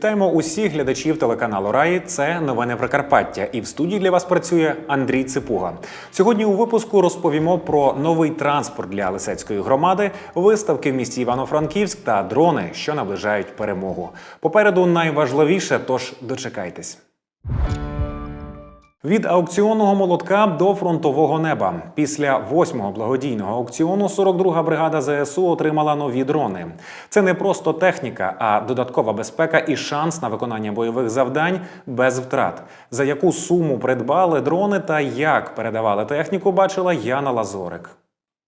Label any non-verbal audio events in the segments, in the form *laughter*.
Вітаємо усіх глядачів телеканалу Раї. Це новини Прикарпаття. І в студії для вас працює Андрій Ципуга. Сьогодні у випуску розповімо про новий транспорт для Лисецької громади, виставки в місті Івано-Франківськ та дрони, що наближають перемогу. Попереду найважливіше, тож дочекайтесь. Від аукціонного молотка до фронтового неба. Після восьмого благодійного аукціону 42-га бригада ЗСУ отримала нові дрони. Це не просто техніка, а додаткова безпека і шанс на виконання бойових завдань без втрат. За яку суму придбали дрони та як передавали техніку, бачила Яна Лазорик.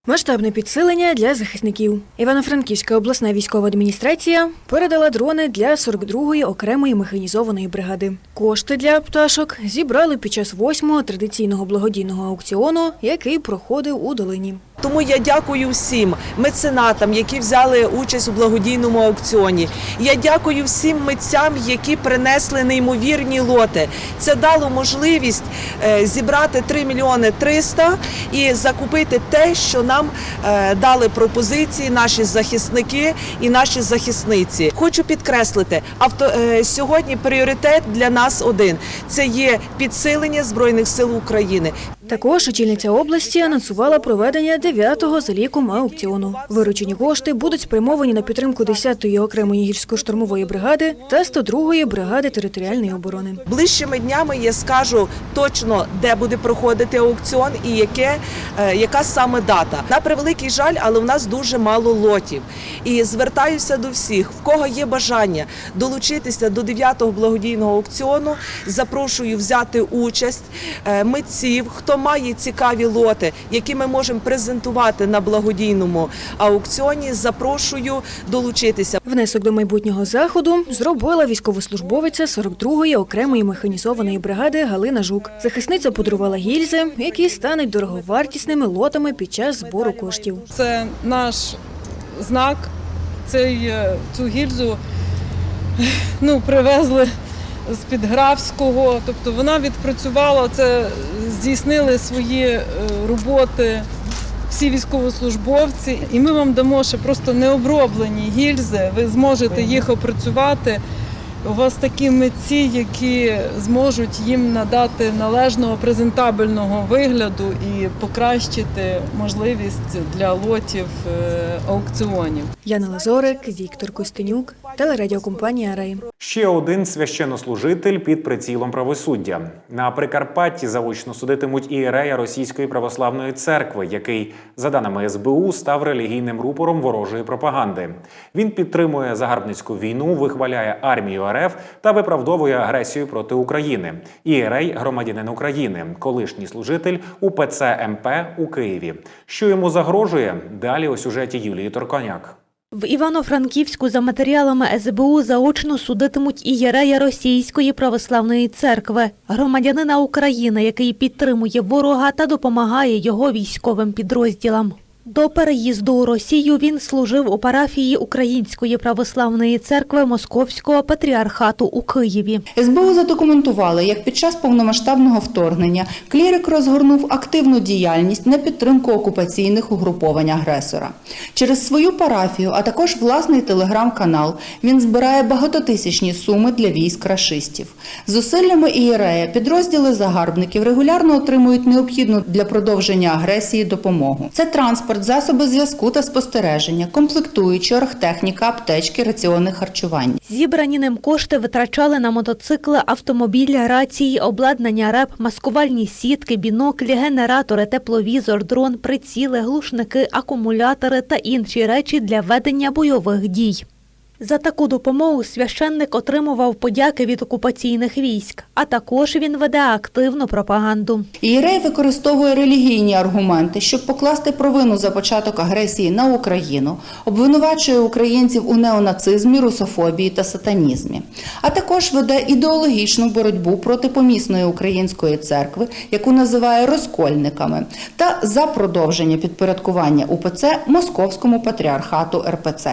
Масштабне підсилення для захисників. Івано-Франківська обласна військова адміністрація передала дрони для 42-ї окремої механізованої бригади. Кошти для пташок зібрали під час восьмого традиційного благодійного аукціону, який проходив у долині. Тому я дякую всім меценатам, які взяли участь у благодійному аукціоні. Я дякую всім митцям, які принесли неймовірні лоти. Це дало можливість е, зібрати 3 мільйони 300 і закупити те, що нам е, дали пропозиції наші захисники і наші захисниці. Хочу підкреслити, авто е, сьогодні пріоритет для нас один це є підсилення збройних сил України. Також очільниця області анонсувала проведення 9-го за ліком аукціону. Виручені кошти будуть спрямовані на підтримку 10-ї окремої гірсько-штурмової бригади та 102-ї бригади територіальної оборони. Ближчими днями я скажу точно, де буде проходити аукціон і яке, е, яка саме дата. На превеликий жаль, але в нас дуже мало лотів. І звертаюся до всіх, в кого є бажання долучитися до 9-го благодійного аукціону. Запрошую взяти участь е, митців, хто має цікаві лоти, які ми можемо презентувати на благодійному аукціоні. Запрошую долучитися. Внесок до майбутнього заходу зробила військовослужбовиця 42-ї окремої механізованої бригади Галина Жук. Захисниця подарувала гільзи, які стануть дороговартісними лотами під час збору коштів. Це наш знак. Цей, е, цю гільзу ну, привезли з-під Графського. Тобто вона відпрацювала, це здійснили свої е, роботи всі військовослужбовці. І ми вам дамо ще просто необроблені гільзи. Ви зможете їх опрацювати. У вас такі митці, які зможуть їм надати належного презентабельного вигляду і покращити можливість для лотів е, аукціонів. Яна Лазорик, Віктор Костенюк, телерадіокомпанія Рей. Ще один священнослужитель під прицілом правосуддя. На Прикарпатті заочно судитимуть ієрея Російської православної церкви, який, за даними СБУ, став релігійним рупором ворожої пропаганди. Він підтримує загарбницьку війну, вихваляє армію РФ та виправдовує агресію проти України. Ієрей громадянин України, колишній служитель УПЦ МП у Києві. Що йому загрожує? Далі у сюжеті Юлії Торконяк. В Івано-Франківську за матеріалами СБУ заочно судитимуть і єрея Російської православної церкви, громадянина України, який підтримує ворога та допомагає його військовим підрозділам. До переїзду у Росію він служив у парафії Української православної церкви Московського патріархату у Києві. СБУ задокументували, як під час повномасштабного вторгнення клірик розгорнув активну діяльність на підтримку окупаційних угруповань агресора. Через свою парафію, а також власний телеграм-канал, він збирає багатотисячні суми для військ рашистів. Зусиллями ієрея підрозділи загарбників регулярно отримують необхідну для продовження агресії допомогу. Це транспорт, засоби зв'язку та спостереження, комплектуючі, оргтехніка, аптечки, раціони харчування. Зібрані ним кошти витрачали на мотоцикли, автомобілі, рації, обладнання РЕП, маскувальні сітки, біноклі, генератори, тепловізор, дрон, приціли, глушники, акумулятори та інші речі для ведення бойових дій. За таку допомогу священник отримував подяки від окупаційних військ, а також він веде активну пропаганду. Ієрей використовує релігійні аргументи, щоб покласти провину за початок агресії на Україну, обвинувачує українців у неонацизмі, русофобії та сатанізмі, а також веде ідеологічну боротьбу проти помісної української церкви, яку називає розкольниками, та за продовження підпорядкування УПЦ Московському патріархату РПЦ.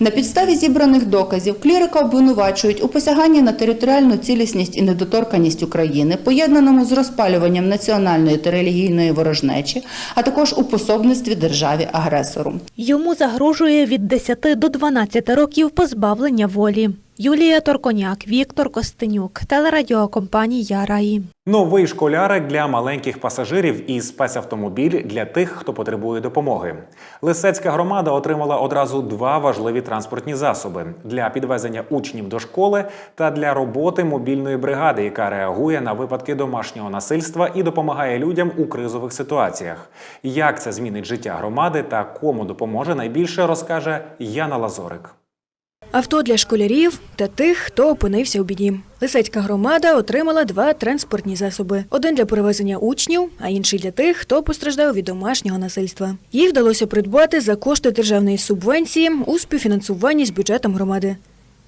На підставі зібраних доказів клірика обвинувачують у посяганні на територіальну цілісність і недоторканість України, поєднаному з розпалюванням національної та релігійної ворожнечі, а також у пособництві державі-агресору. Йому загрожує від 10 до 12 років позбавлення волі. Юлія Торконяк, Віктор Костенюк, телерадіокомпанія Раї. Новий школярик для маленьких пасажирів і спецавтомобіль для тих, хто потребує допомоги. Лисецька громада отримала одразу два важливі транспортні засоби для підвезення учнів до школи та для роботи мобільної бригади, яка реагує на випадки домашнього насильства і допомагає людям у кризових ситуаціях. Як це змінить життя громади та кому допоможе найбільше, розкаже Яна Лазорик. Авто для школярів та тих, хто опинився у біді. Лисецька громада отримала два транспортні засоби: один для перевезення учнів, а інший для тих, хто постраждав від домашнього насильства. Їх вдалося придбати за кошти державної субвенції у співфінансуванні з бюджетом громади.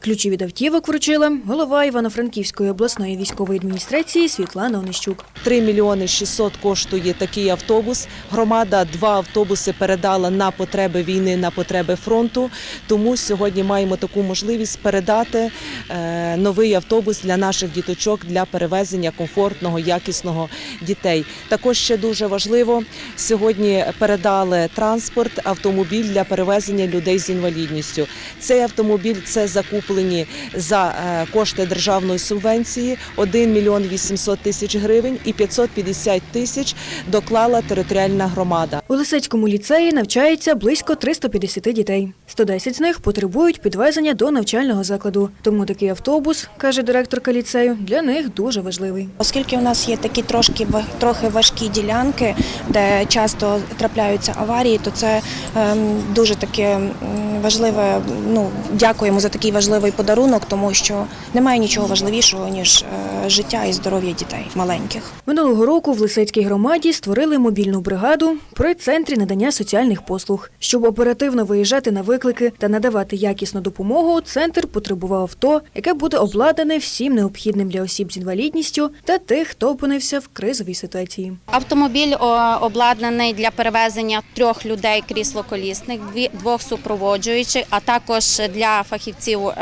Ключі від автівок вручила голова Івано-Франківської обласної військової адміністрації Світлана Онищук. 3 мільйони 600 коштує такий автобус. Громада два автобуси передала на потреби війни, на потреби фронту. Тому сьогодні маємо таку можливість передати е, новий автобус для наших діточок для перевезення комфортного, якісного дітей. Також ще дуже важливо сьогодні передали транспорт, автомобіль для перевезення людей з інвалідністю. Цей автомобіль це закуплені за е, кошти державної субвенції 1 мільйон 800 тисяч гривень і 550 тисяч доклала територіальна громада. У Лисецькому ліцеї навчається близько 350 дітей. 110 з них потребують підвезення до навчального закладу. Тому такий автобус, каже директорка ліцею, для них дуже важливий. Оскільки у нас є такі трошки трохи важкі ділянки, де часто трапляються аварії, то це ем, дуже таке важливе. Ну дякуємо за такий важливий подарунок, тому що немає нічого важливішого ніж е, життя і здоров'я дітей маленьких. Минулого року в Лисецькій громаді створили мобільну бригаду при центрі надання соціальних послуг. Щоб оперативно виїжджати на виклики та надавати якісну допомогу, центр потребував авто, яке буде обладнане всім необхідним для осіб з інвалідністю та тих, хто опинився в кризовій ситуації. Автомобіль обладнаний для перевезення трьох людей крісло-колісних, дві- двох супроводжуючих, а також для фахівців е,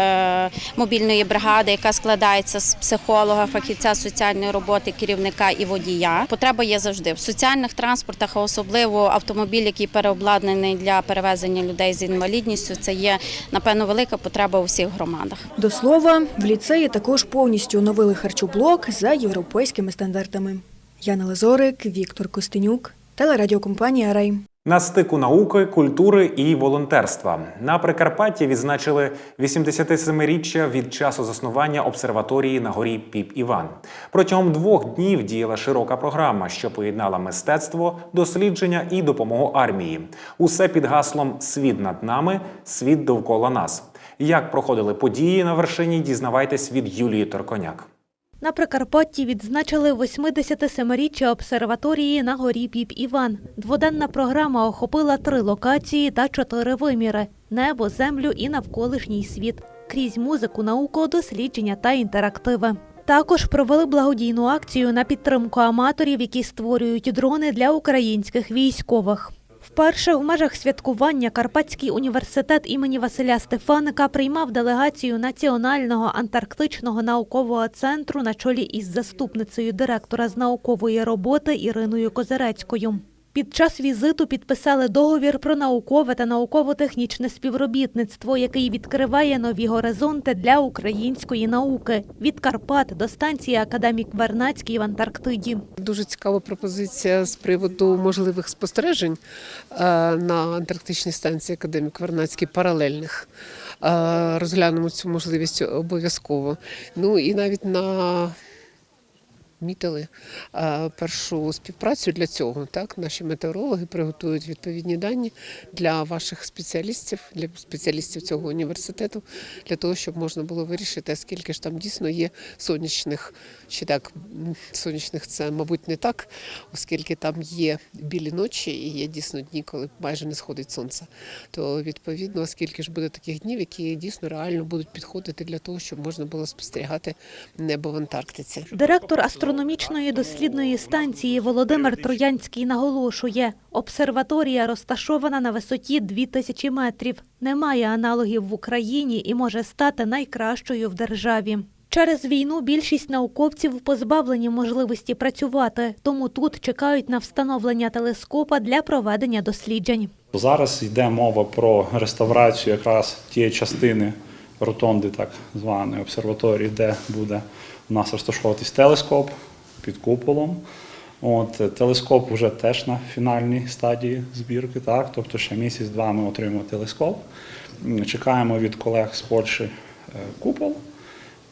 мобільної бригади, яка складається з психолога, фахівця соціальної роботи, керівника і водія. Потреба є завжди в соціальних транспортах, а особливо автомобіль, який переобладнаний для перевезення людей з інвалідністю. Це є напевно велика потреба у всіх громадах. До слова, в ліцеї також повністю оновили харчоблок за європейськими стандартами. Яна Лазорик, Віктор Костенюк, телерадіокомпанія Рай. На стику науки, культури і волонтерства на Прикарпатті відзначили 87-річчя від часу заснування обсерваторії на горі Піп Іван. Протягом двох днів діяла широка програма, що поєднала мистецтво, дослідження і допомогу армії. Усе під гаслом Світ над нами, світ довкола нас. Як проходили події на вершині, дізнавайтесь від Юлії Торконяк. На Прикарпатті відзначили 87-річчя обсерваторії на горі Піп Іван. Дводенна програма охопила три локації та чотири виміри: небо, землю і навколишній світ. Крізь музику, науку, дослідження та інтерактиви. Також провели благодійну акцію на підтримку аматорів, які створюють дрони для українських військових. Вперше у межах святкування Карпатський університет імені Василя Стефаника приймав делегацію Національного антарктичного наукового центру на чолі із заступницею директора з наукової роботи Іриною Козирецькою. Під час візиту підписали договір про наукове та науково-технічне співробітництво, який відкриває нові горизонти для української науки від Карпат до станції Академік Вернацький в Антарктиді. Дуже цікава пропозиція з приводу можливих спостережень е, на антарктичній станції Академік Вернацький паралельних. Е, Розглянемо цю можливість обов'язково. Ну і навіть на Мітили е, першу співпрацю для цього. Так, наші метеорологи приготують відповідні дані для ваших спеціалістів, для спеціалістів цього університету, для того, щоб можна було вирішити, скільки ж там дійсно є сонячних, чи так сонячних це, мабуть, не так, оскільки там є білі ночі і є дійсно дні, коли майже не сходить сонце. То відповідно, скільки ж буде таких днів, які дійсно реально будуть підходити для того, щоб можна було спостерігати небо в Антарктиці. Директор астрономічної дослідної станції Володимир Троянський наголошує, обсерваторія розташована на висоті 2000 метрів, немає аналогів в Україні і може стати найкращою в державі. Через війну більшість науковців позбавлені можливості працювати, тому тут чекають на встановлення телескопа для проведення досліджень. Зараз йде мова про реставрацію якраз тієї частини ротонди, так званої обсерваторії, де буде у нас розташовуватись телескоп під куполом. От, телескоп вже теж на фінальній стадії збірки, так, тобто ще місяць-два ми отримаємо телескоп. Чекаємо від колег з Польщі е, купол,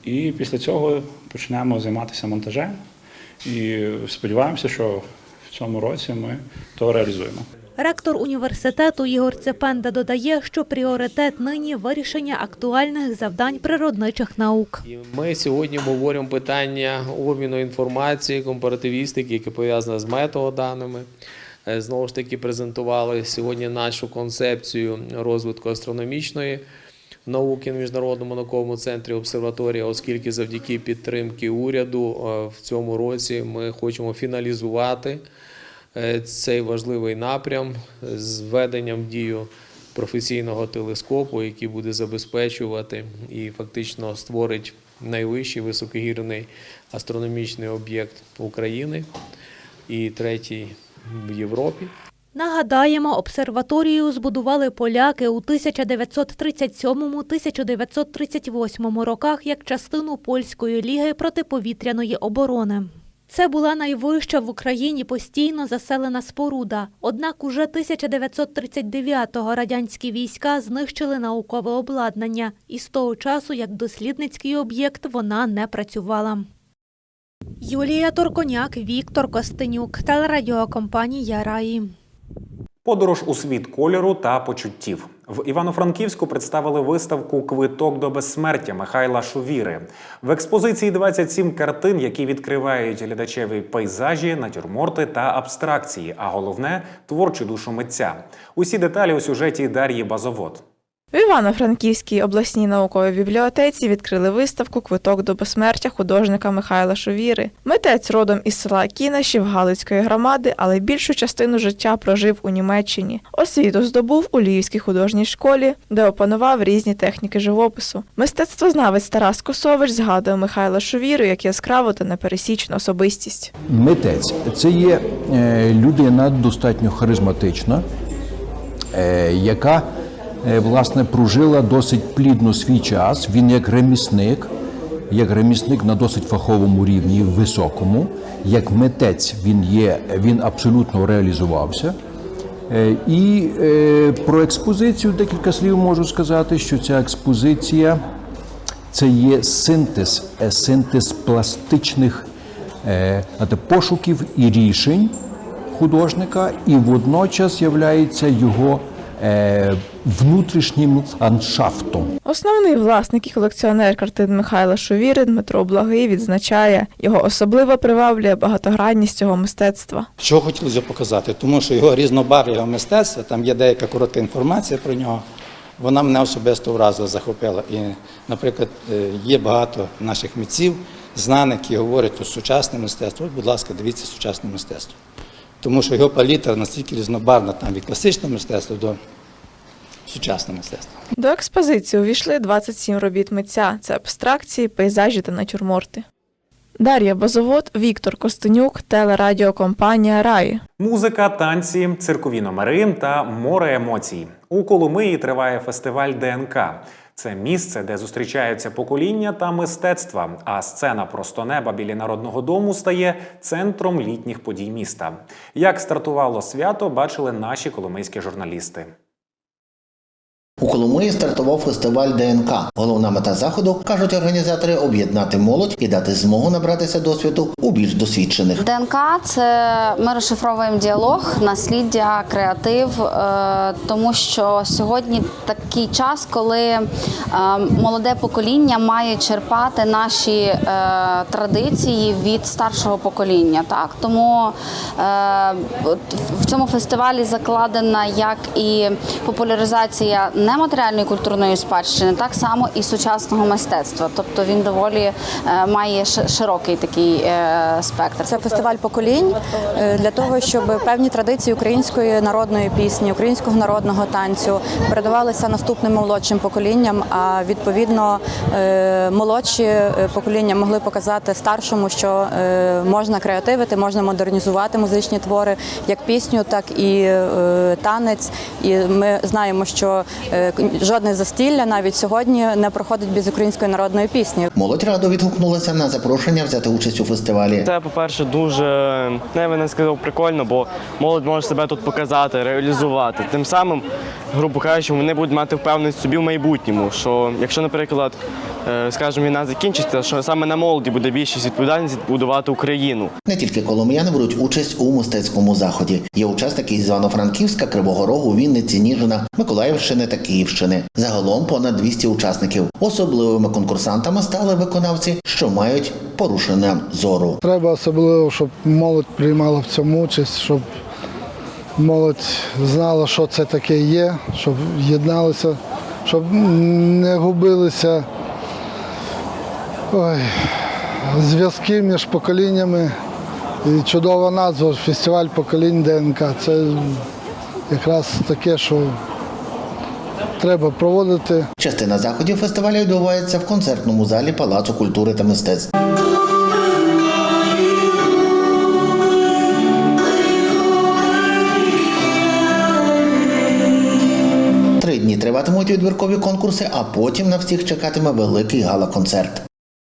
і після цього почнемо займатися монтажем. І сподіваємося, що в цьому році ми то реалізуємо. Ректор університету Ігор Цепенда додає, що пріоритет нині вирішення актуальних завдань природничих наук. Ми сьогодні обговорюємо питання обміну інформації, компаративістики, яке пов'язане з метеоданими. Е, Знову ж таки, презентували сьогодні нашу концепцію розвитку астрономічної науки в міжнародному науковому центрі обсерваторія, оскільки завдяки підтримки уряду е, в цьому році ми хочемо фіналізувати цей важливий напрям з введенням в дію професійного телескопу, який буде забезпечувати і фактично створить найвищий високогірний астрономічний об'єкт України і третій в Європі. Нагадаємо, обсерваторію збудували поляки у 1937-1938 роках як частину польської ліги протиповітряної оборони. Це була найвища в Україні постійно заселена споруда. Однак уже 1939-го радянські війська знищили наукове обладнання, і з того часу, як дослідницький об'єкт, вона не працювала. Юлія Торконяк, Віктор Костенюк, телерадіокомпанія Раї. Подорож у світ кольору та почуттів. В Івано-Франківську представили виставку Квиток до безсмертя Михайла Шувіри. В експозиції 27 картин, які відкривають глядачеві пейзажі, натюрморти та абстракції, а головне творчу душу митця. Усі деталі у сюжеті Дар'ї Базовод. В Івано-Франківській обласній науковій бібліотеці відкрили виставку Квиток до безсмертя художника Михайла Шовіри. Митець родом із села Кінашів Галицької громади, але більшу частину життя прожив у Німеччині. Освіту здобув у Львівській художній школі, де опанував різні техніки живопису. Мистецтвознавець Тарас Косович згадує Михайла Шовіру як яскраву та непересічну особистість. Митець це є е, людина достатньо харизматична, е, яка власне прожила досить плідно свій час. Він як ремісник, як ремісник на досить фаховому рівні, високому, як митець він є, він абсолютно реалізувався. Е, І е, про експозицію декілька слів можу сказати, що ця експозиція це є синтез, е, синтез пластичних е, пошуків і рішень художника, і водночас являється його е, внутрішнім ландшафтом. Основний власник і колекціонер картин Михайла Шовіри Дмитро Благий відзначає, його особливо приваблює багатогранність цього мистецтва. Що хотілося показати, тому що його різнобарв'я його мистецтва, там є деяка коротка інформація про нього. Вона мене особисто вразила, захопила. І, наприклад, е, є багато наших митців, знаних, які говорять про сучасне мистецтво. От, будь ласка, дивіться сучасне мистецтво. Тому що його палітра настільки різнобарвна там від класичного мистецтва до сучасного мистецтва. До експозиції увійшли 27 робіт митця. Це абстракції, пейзажі та натюрморти. Дар'я Базовод, Віктор Костенюк, телерадіокомпанія Раї. Музика, танці, циркові номери та море емоцій. У Коломиї триває фестиваль ДНК. Це місце, де зустрічаються покоління та мистецтва. А сцена просто неба біля народного дому стає центром літніх подій міста. Як стартувало свято, бачили наші коломийські журналісти. У Коломиї стартував фестиваль ДНК. Головна мета заходу, кажуть організатори, об'єднати молодь і дати змогу набратися досвіду у більш досвідчених. ДНК це ми розшифровуємо діалог, насліддя, креатив, е, тому що сьогодні такий час, коли е, молоде покоління має черпати наші е, традиції від старшого покоління. Так тому в цьому фестивалі закладена як і популяризація нематеріальної культурної спадщини, так само і сучасного мистецтва. Тобто він доволі е, має широкий такий е, спектр. Це фестиваль поколінь е, для того, щоб певні традиції української народної пісні, українського народного танцю передавалися наступним молодшим поколінням. А відповідно молодші покоління могли показати старшому, що можна креативити, можна модернізувати музичні твори, як пісню, так і танець. І ми знаємо, що Жодне застілля навіть сьогодні не проходить без української народної пісні. Молодь радо відгукнулася на запрошення взяти участь у фестивалі. Це, по-перше, дуже не би не сказав прикольно, бо молодь може себе тут показати, реалізувати. Тим самим, грубо кажучи, вони будуть мати впевненість собі в майбутньому. Що якщо, наприклад, е, скажімо, війна закінчиться, що саме на молоді буде більшість відповідальність будувати Україну. Не тільки коломияни беруть участь у мистецькому заході. Є учасники із Івано-Франківська, Кривого Рогу, Вінниці, Ніжина, Миколаївщини та Київщини. Загалом понад 200 учасників. Особливими конкурсантами стали виконавці, що мають порушення зору. Треба особливо, щоб молодь приймала в цьому участь, щоб молодь знала, що це таке є, щоб єдналися, щоб не губилися ой, зв'язки між поколіннями. І чудова назва фестиваль поколінь ДНК. Це якраз таке, що треба проводити. Частина заходів фестивалю відбувається в концертному залі Палацу культури та мистецтв. Три дні триватимуть відбіркові конкурси, а потім на всіх чекатиме великий гала-концерт.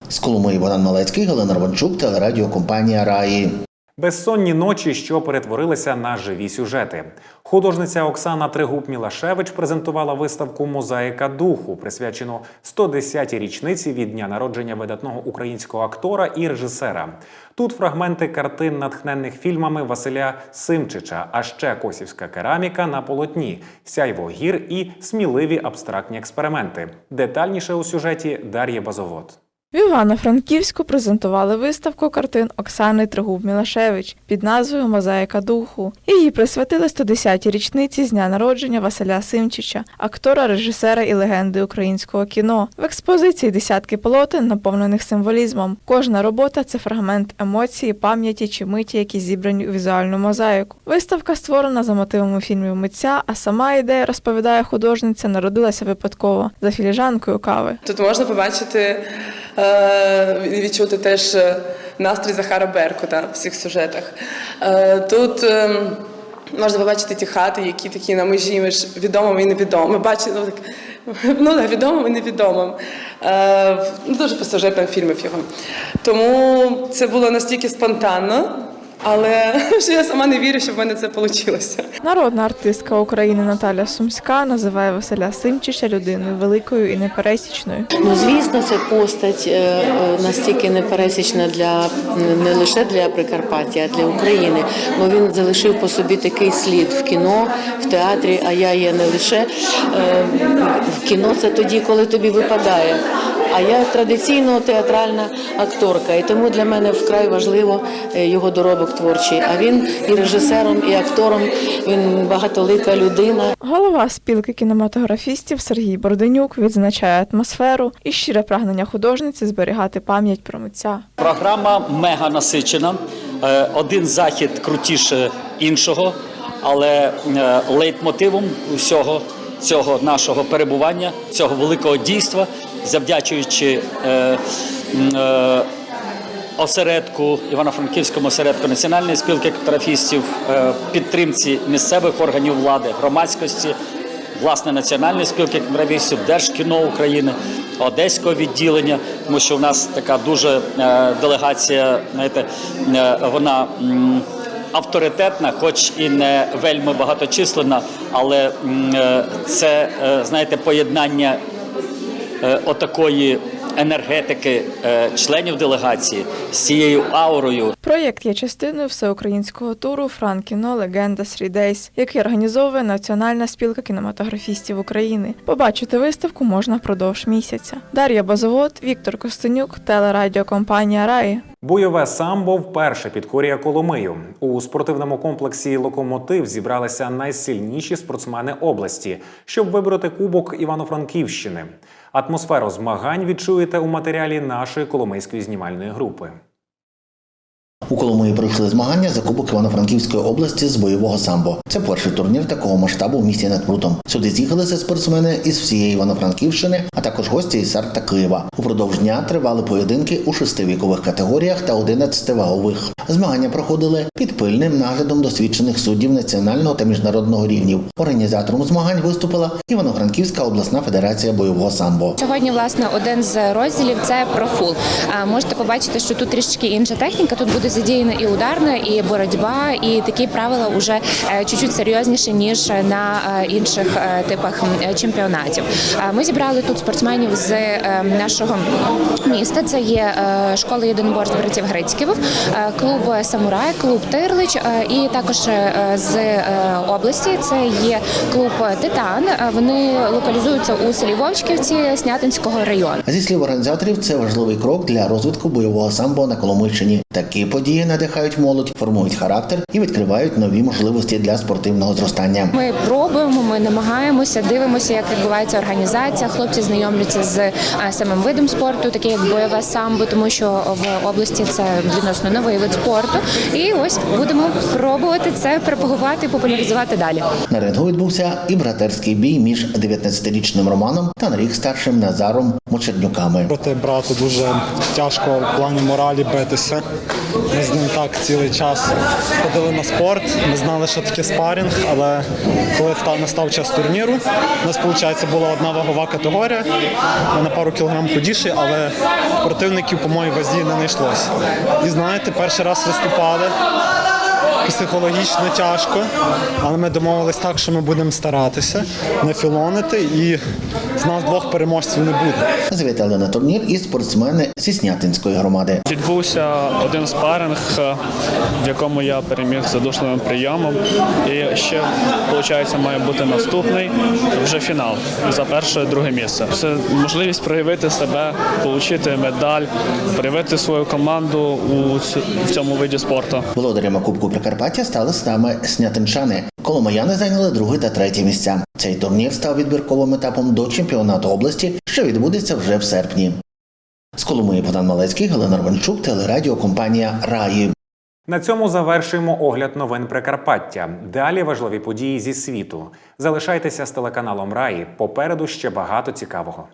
З Коломиї Богдан Малецький, Галина Рванчук, телерадіокомпанія Раї. Безсонні ночі, що перетворилися на живі сюжети. Художниця Оксана Тригуб Мілашевич презентувала виставку Мозаїка духу, присвячену 110-й річниці від дня народження видатного українського актора і режисера. Тут фрагменти картин, натхненних фільмами Василя Симчича, а ще косівська кераміка на полотні, сяйво гір і сміливі абстрактні експерименти. Детальніше у сюжеті Дар'я Базовод. В Івано-Франківську презентували виставку картин Оксани Тригуб Мілашевич під назвою Мозаїка духу. Її присвятили 110-й річниці з дня народження Василя Симчича, актора, режисера і легенди українського кіно. В експозиції десятки полотен, наповнених символізмом. Кожна робота це фрагмент емоції, пам'яті чи миті, які зібрані у візуальну мозаїку. Виставка створена за мотивами фільмів митця, а сама ідея, розповідає художниця, народилася випадково за філіжанкою кави. Тут можна побачити відчути теж е, настрій Захара Беркута в цих сюжетах. Е, Тут е, можна побачити ті хати, які такі на межі між відомим і невідомим. Ми бачимо ну, так, *laughs* ну, відомим і невідомим. Е, ну, Дуже сюжетам фільмів його. Тому це було настільки спонтанно, але *laughs* що я сама не вірю, що в мене це вийшло. Народна артистка України Наталя Сумська називає Василя Симчича людиною великою і непересічною. Ну, звісно, це постать е, е, настільки непересічна для не лише для Прикарпаття, а для України. Бо він залишив по собі такий слід в кіно, в театрі. А я є не лише е, в кіно, це тоді, коли тобі випадає. А я традиційно театральна акторка, і тому для мене вкрай важливо е, його доробок творчий. А він і режисером, і актором. Він багатолика людина. Голова спілки кінематографістів Сергій Борденюк відзначає атмосферу і щире прагнення художниці зберігати пам'ять про митця. Програма мега насичена. Е, Один захід крутіше іншого, але е, лейтмотивом усього цього нашого перебування, цього великого дійства, завдячуючи е, е, осередку Івано-Франківському осередку Національної спілки катастрофістів, е, підтримці місцевих органів влади, громадськості, власне національної спілки катастрофістів, Держкіно України, Одеського відділення, тому що в нас така дуже е, делегація, знаєте, е, вона. Авторитетна, хоч і не вельми багаточисленна, але е, це е, знаєте поєднання е, отакої енергетики е, членів делегації з цією аурою. Проєкт є частиною всеукраїнського туру Франкіно Легенда Days, який організовує Національна спілка кінематографістів України. Побачити виставку можна впродовж місяця. Дар'я Базовод, Віктор Костенюк, телерадіокомпанія Раї. Бойове самбо вперше підкорює Коломию. У спортивному комплексі Локомотив зібралися найсильніші спортсмени області, щоб вибороти кубок Івано-Франківщини. Атмосферу змагань відчуєте у матеріалі нашої коломийської знімальної групи. У Коломиї пройшли змагання за Кубок Івано-Франківської області з бойового самбо. Це перший турнір такого масштабу в місті над Прутом. Сюди з'їхалися спортсмени із всієї Івано-Франківщини, а також гості із Сарт та Києва. Упродовж дня тривали поєдинки у шести вікових категоріях та 11 вагових. Змагання проходили під пильним наглядом досвідчених суддів національного та міжнародного рівнів. Організатором змагань виступила Івано-Франківська обласна федерація бойового самбо. Сьогодні, власне, один з розділів це профул. Можете побачити, що тут трішки інша техніка. Тут буде задіяна і ударна, і боротьба, і такі правила вже е, чуть-чуть серйозніші ніж на е, інших е, типах чемпіонатів. Ми зібрали тут спортсменів з нашого міста. Це є школа єдиноборств братів Грицьків, клуб Самурай, клуб Тирлич, і також з області це є клуб Титан. Вони локалізуються у селі Вовчківці Снятинського району. Зі слів організаторів, це важливий крок для розвитку бойового самбо на Коломийщині. Такі події надихають молодь, формують характер і відкривають нові можливості для спортивного зростання. Ми пробуємо, ми намагаємося, дивимося, як відбувається організація. Хлопці знайомляться з самим видом спорту, таке як бойове самбо, тому що в області це відносно новий вид спорту. І ось будемо пробувати це пропагувати і популяризувати далі. На рингу відбувся і братерський бій між 19-річним Романом та на рік старшим Назаром Мочернюками. Проти брата дуже тяжко в плані моралі битися. Ми з ним так цілий час ходили на спорт. Ми знали, що таке спарінг, але коли настав час турніру, у нас виходить була одна вагова категорія. Ми на пару кілограм худіші, але противників по моїй вазі не знайшлося. І знаєте, перший раз виступали. Психологічно тяжко, але ми домовились так, що ми будемо старатися не філонити, і з нас двох переможців не буде. Завітали на турнір і спортсмени зі Снятинської громади. Відбувся один спаринг, в якому я переміг задушливим прийомом. І ще, виходить, має бути наступний вже фінал за перше друге місце. Це можливість проявити себе, отримати медаль, проявити свою команду у в цьому виді спорту. Володарями Кубку Прикарпаття стали саме снятинчани. Коломияни зайняли друге та третє місця. Цей турнір став відбірковим етапом до чемпіонату області, що відбудеться вже в серпні. З Коломиї Богдан Малецький, Галина Рванчук, телерадіокомпанія Раї. На цьому завершуємо огляд новин Прикарпаття. Далі важливі події зі світу. Залишайтеся з телеканалом Раї. Попереду ще багато цікавого.